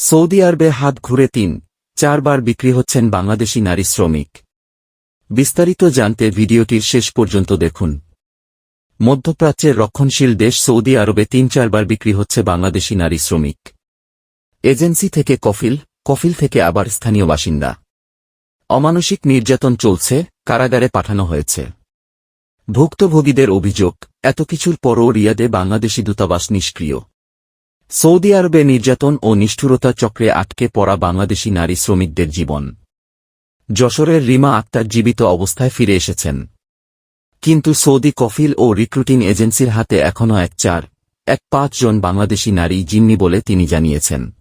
Saudi আরবে হাত ঘুরে তিন, চারবার বিক্রি হচ্ছেন বাংলাদেশি নারী শ্রমিক। বিস্তারিত জানতে ভিডিওটির শেষ পর্যন্ত দেখুন। মধ্যপ্রাচ্যের রক্ষণশীল দেশ সৌদি আরবে তিন, চারবার বিক্রি হচ্ছে বাংলাদেশি নারী শ্রমিক। এজেন্সি থেকে কফিল কফিল থেকে আবার স্থানীয় বাসিন্দা। অমানসিক নির্যাতন চলছে, কারাগারে পাঠানো হয়েছে। ভুক্তভোগীদের অভিযোগ, এত কিছুর পরও রিয়াদে বাংলাদেশি দূতাবাস নিষ্ক্রিয়। সৌদি আরবে নির্যাতন ও নিষ্ঠুরতা চক্রে আটকে পড়া বাংলাদেশি নারী শ্রমিকদের জীবন। যশোরের রিমা আক্তার জীবিত অবস্থায় ফিরে এসেছেন। কিন্তু সৌদি কফিল ও রিক্রুটিং এজেন্সির হাতে এখনও এক চার, এক পাঁচজন বাংলাদেশি নারী জিম্মি বলে তিনি জানিয়েছেন।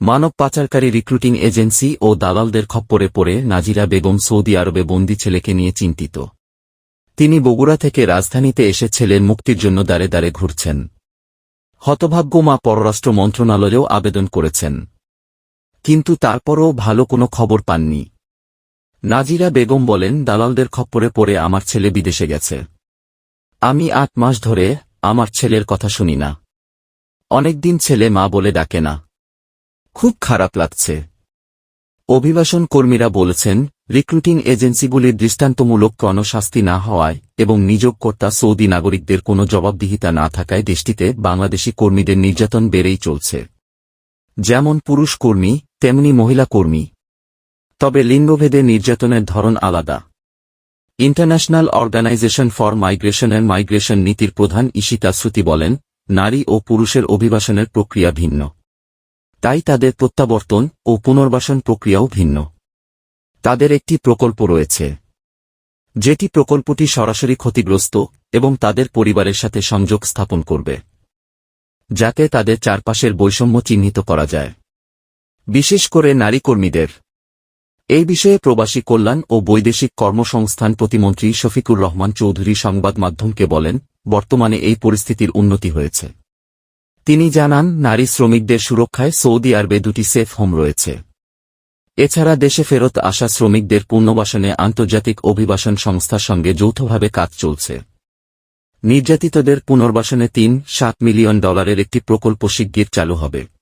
মানব পাচারকারী রিক্রুটিং এজেন্সি ও দালালদের খপ্পরে পড়ে নাজিরা বেগম সৌদি আরবে বন্দি ছেলেকে নিয়ে চিন্তিত। তিনি বগুড়া থেকে রাজধানীতে এসে ছেলের মুক্তির জন্য দাঁড়ে দাঁড়ে ঘুরছেন। হতভাগ্য মা পররাষ্ট্র মন্ত্রণালয়েও আবেদন করেছেন। কিন্তু তারপরও ভালো কোনো খবর পাননি। নাজিরা বেগম বলেন, দালালদের খপ্পরে পড়ে আমার ছেলে বিদেশে গেছে। আমি আট মাস ধরে আমার ছেলের কথা শুনি না। অনেকদিন ছেলে মা বলে ডাকে না। খুব খারাপ লাগছে। অভিবাসন কর্মীরা বলেছেন, রিক্রুটিং এজেন্সিগুলির দৃষ্টান্তমূলক কোনো শাস্তি না হওয়ায় এবং নিযোগকর্তা সৌদি নাগরিকদের কোনো জবাবদিহিতা না থাকায় দেশটিতে বাংলাদেশি কর্মীদের নির্যাতন বেড়েই চলছে। যেমন পুরুষ কর্মী, তেমনি মহিলা কর্মী। তবে লিঙ্গভেদে নির্যাতনের ধরন আলাদা। ইন্টারন্যাশনাল অর্গানাইজেশন ফর মাইগ্রেশনের মাইগ্রেশন নীতির প্রধান ঈশিতা শ্রুতি বলেন, নারী ও পুরুষের অভিবাসনের প্রক্রিয়া ভিন্ন। তাই তাদের প্রত্যাবর্তন ও পুনর্বাসন প্রক্রিয়াও ভিন্ন। তাদের একটি প্রকল্প রয়েছে, যেটি প্রকল্পটি সরাসরি ক্ষতিগ্রস্ত এবং তাদের পরিবারের সাথে সংযোগ স্থাপন করবে, যাতে তাদের চারপাশের বৈষম্য চিহ্নিত করা যায়। বিশেষ করে নারী কর্মীদের এই বিষয়ে প্রবাসী কল্যাণ ও বৈদেশিক কর্মসংস্থান প্রতিমন্ত্রী শফিকুর রহমান চৌধুরী সংবাদ মাধ্যমকে বলেন, বর্তমানে এই পরিস্থিতির উন্নতি হয়েছে। তিনি জানান, নারী শ্রমিকদের সুরক্ষায় সৌদি আরবে দুটি সেফ হোম রয়েছে। এছাড়া দেশে ফেরত আসা শ্রমিকদের পুনর্বাসনে আন্তর্জাতিক অভিবাসন সংস্থার সঙ্গে যৌথভাবে কাজ চলছে। নির্যাতিতদের পুনর্বাসনে তিন, সাত মিলিয়ন ডলারের একটি প্রকল্প শিগগির চালু হবে।